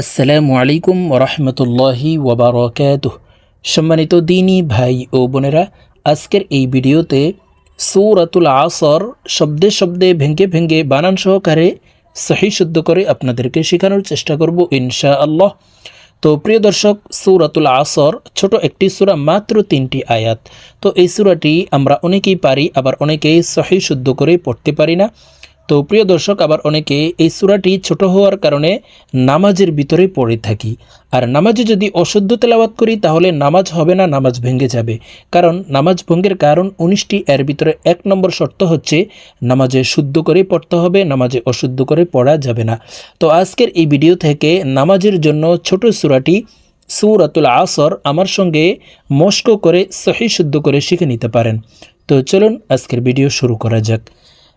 আসসালামু আলাইকুম ওরহমতুল্লাহি ওবরাকাত সম্মানিত দিনী ভাই ও বোনেরা, আজকের এই ভিডিওতে সৌরাতুল আসর শব্দে শব্দে ভেঙ্গে ভেঙ্গে বানান সহকারে সহি শুদ্ধ করে আপনাদেরকে শেখানোর চেষ্টা করব ইনশা আল্লাহ তো প্রিয় দর্শক, সৌরাতুল আসর ছোট একটি সূরা, মাত্র তিনটি আয়াত। তো এই সুরাটি আমরা অনেকেই পারি, আবার অনেকেই সহি শুদ্ধ করে পড়তে পারি না। তো প্রিয় দর্শক, আবার অনেকে এই সূরাটি ছোট হওয়ার কারণে নামাজের ভিতরে পড়ে থাকি। আর নামাজে যদি অশুদ্ধ তেলাওয়াত করি, তাহলে নামাজ হবে না, নামাজ ভেঙে যাবে। কারণ নামাজ ভঙ্গের কারণ উনিশটি, এর ভিতরে এক নম্বর শর্ত হচ্ছে নামাজে শুদ্ধ করে পড়তে হবে, নামাজে অশুদ্ধ করে পড়া যাবে না। তো আজকের এই ভিডিও থেকে নামাজের জন্য ছোট সূরাটি সূরাতুল আসর আমার সঙ্গে মস্ক করে সহি শুদ্ধ করে শিখে নিতে পারেন। তো চলুন আজকের ভিডিও শুরু করা যাক।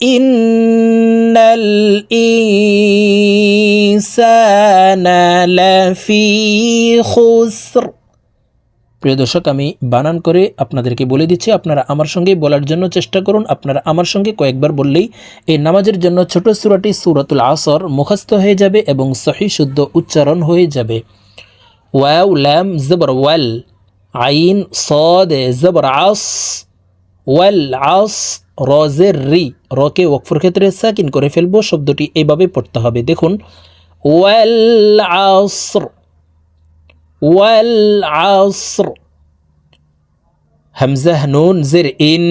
إن الإنسان لفي خسر প্রিয় দর্শক আমি বানান করে আপনাদেরকে বলে দিচ্ছি আপনারা আমার সঙ্গে বলার জন্য চেষ্টা করুন আপনারা আমার সঙ্গে কয়েকবার বললেই এই নামাজের জন্য ছোট সুরাটি সুরাতুল আসর মুখস্থ হয়ে যাবে এবং সহি শুদ্ধ উচ্চারণ হয়ে যাবে ওয়াও ল্যাম জবর ওয়াল আইন সদ জবর আস ওয়াল আস রজের রি, রকে ওকফর ক্ষেত্রে সাকিন করে ফেলব, শব্দটি এইভাবে পড়তে হবে। দেখুন, ওয়াল আসর ওয়াল আসর হামজাহ নুন, জের ইন,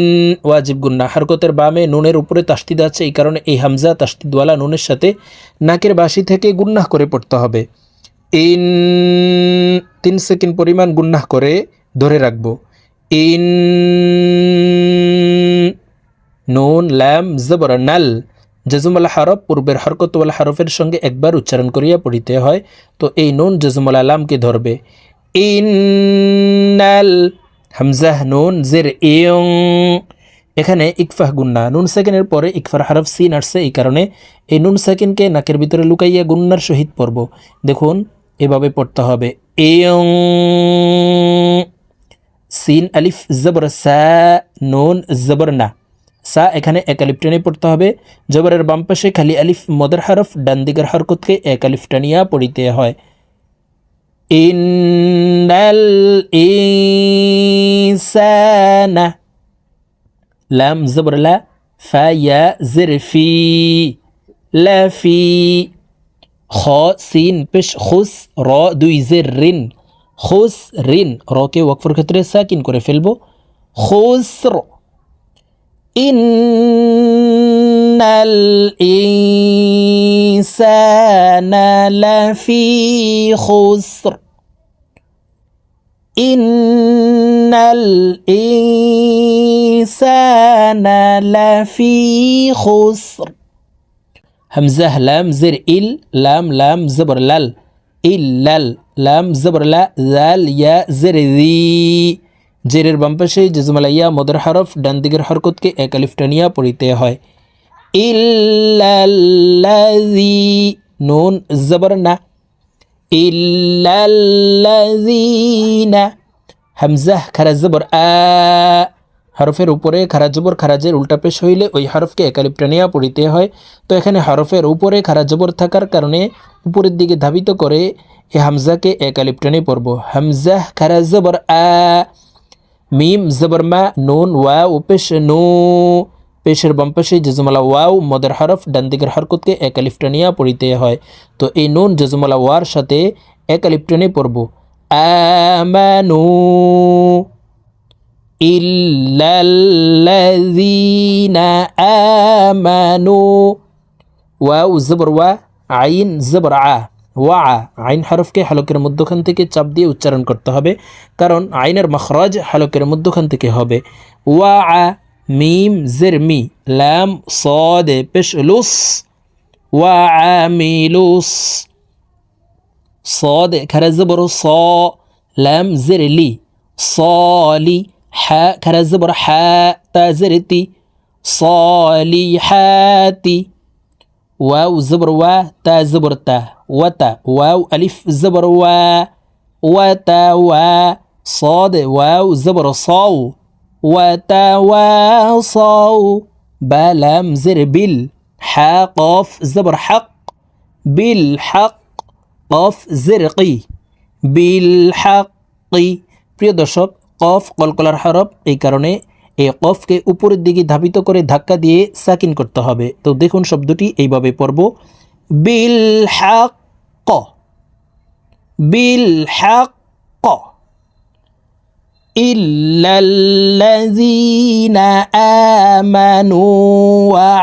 ওয়াজিব গুন্না হারকতের বামে নুনের উপরে তাস্তিদ আছে, এই কারণে এই হামজা তাস্তিদওয়ালা নুনের সাথে নাকের বাসি থেকে গুন্নাহ করে পড়তে হবে। ইন, তিন সেকেন্ড পরিমাণ গুন্নাহ করে ধরে রাখব। ইন নুন ল্যাম জবর নাল জজুমালা হরফ পূর্বের হরকতওয়ালা হরফের সঙ্গে একবার উচ্চারণ করিয়া পড়িতে হয় তো এই নুন জজুমালা লামকে ধরবে ইন্নাল হামজাহ নুন জের ইয়ং এখানে ইকফাহ গুন্না নুন সেকেন্ডের পরে ইকফার হরফ সিন আসছে এই কারণে এই নুন সেকেন্ডকে নাকের ভিতরে লুকাইয়া গুন্নার সহিত পড়ব দেখুন এভাবে পড়তে হবে ইয়ং সিন আলিফ জবর, সা, নুন জবর, না। সা এখানে এক আলিফ টেনে পড়তে হবে। জবরের বাম পাশে খালি আলিফ মদের হরফ, ডান দিকের হরকতকে এক আলিফ টানিয়া পড়িতে হয়। ইন্নাল ইনসানা, লাম জবর, লা, ফা ফি, লা, ফি। খ, সিন, পেশ, খুস, র, দুই, জের, রিন। খোস রিন রকে ওয়াকফর ক্ষেত্রে সাকিন করে ফেলব। খোস ইন্নাল ইনসানা লাফি খুসর। ইন্নাল ইনসানা লাফি খুসর। হামজা লাম জির, ইল, লাম লাম, জবর, লাল। ইল্লাল লাম জবর লাল ইয়া জেরি জেরের বাম্পাশে জেজমালা ইয়া মদর হরফ, ডান দিকের হরকতকে এক আলিফটানিয়া পড়িতে হয়। ইল্লাল্লাযী নুন জবর না। ইল্লাল্লাযীনা হামজা খারা জবর আ। হরফের উপরে খারা জবর খারাজের উল্টা পেশ হইলে ওই হরফকে একালিপ টানিয়া পড়িতে হয়। তো এখানে হরফের উপরে খারা জবর থাকার কারণে উপরের দিকে ধাবিত করে এ হামজাকে একালিপ টানি পড়ব। হামজাহ খারা জবর আ, মিম জবরমা নুন ওয়া ও পেশ, নু। পেশের বাম পাশে জজমালা ওয়াও, মদের হরফ ডান দিকের হরকতকে এক আলিফটানিয়া পড়িতে হয়। তো এই নুন জজমালা ওয়ার সাথে এক আলিফটানি পড়ব আমানু ইল্লাল্লাযীনা আমানু ওয়াও জবর ওয়া আইন জবর আ ওয়া আইন হরফকে হালকের মধ্যখান থেকে চাপ দিয়ে উচ্চারণ করতে হবে কারণ আইনের মখরাজ হালকের মধ্যখান থেকে হবে ওয়া আ মিম জের মি লাম সদে পেশ লুস ওয়া আমিলুস صاد খারা জবর স লাম জের লি সলি হা খারা জবর হা তা জেরেতি صالحات واو زبر و تا زبر تا وتا واو ألف زبر و وتا و صاد واو زبر صاو وتواصوا بلام زر بال حا قاف زبر حق بالحق قاف زرقي بالحق প্রিয় দর্শক কফ, কলকলার হরফ, এই কারণে এই কফকে উপরের দিকে ধাবিত করে ধাক্কা দিয়ে সাকিন করতে হবে। তো দেখুন শব্দটি, এইভাবে পড়ব। বিল হ্যাক ক বিল হ্যাক ক ইল্লাল্লাযীনা আমানু ওয়া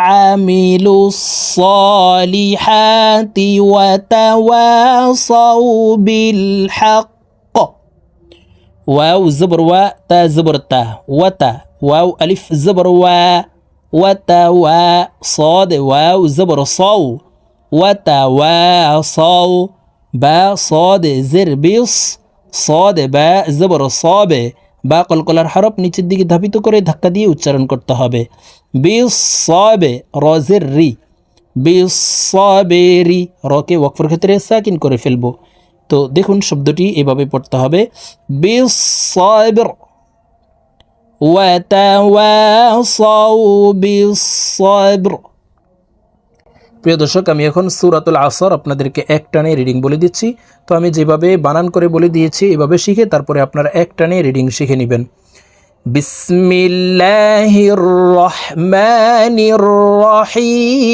বিল হক واو زبر و تا زبر تا وتا واو ألف زبر و وتا و صاد واو زبر صو وتواصوا با صاد زر بيص صاد বা জবর সবে বা কলকলার হরফ নিচের দিকে ধাবিত করে ধাক্কা দিয়ে উচ্চারণ করতে হবে বিস সবে রজের রি বিস সবে রি রকে ওয়াকফর ক্ষেত্রে সাকিন করে ফেলবো তো দেখুন শব্দটি এভাবে পড়তে হবে। প্রিয় দর্শক, আমি এখন সুরাতুল আসর আপনাদেরকে এক টানে রিডিং বলে দিচ্ছি। তো আমি যেভাবে বানান করে বলে দিয়েছি, এভাবে শিখে তারপরে আপনারা এক টানে রিডিং শিখে নেবেন। বিসমিল্লাহির রহমানির রহিম।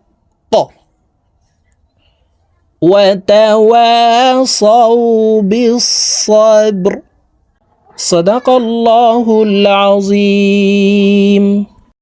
وتواصوا بالصبر. صدق الله العظيم.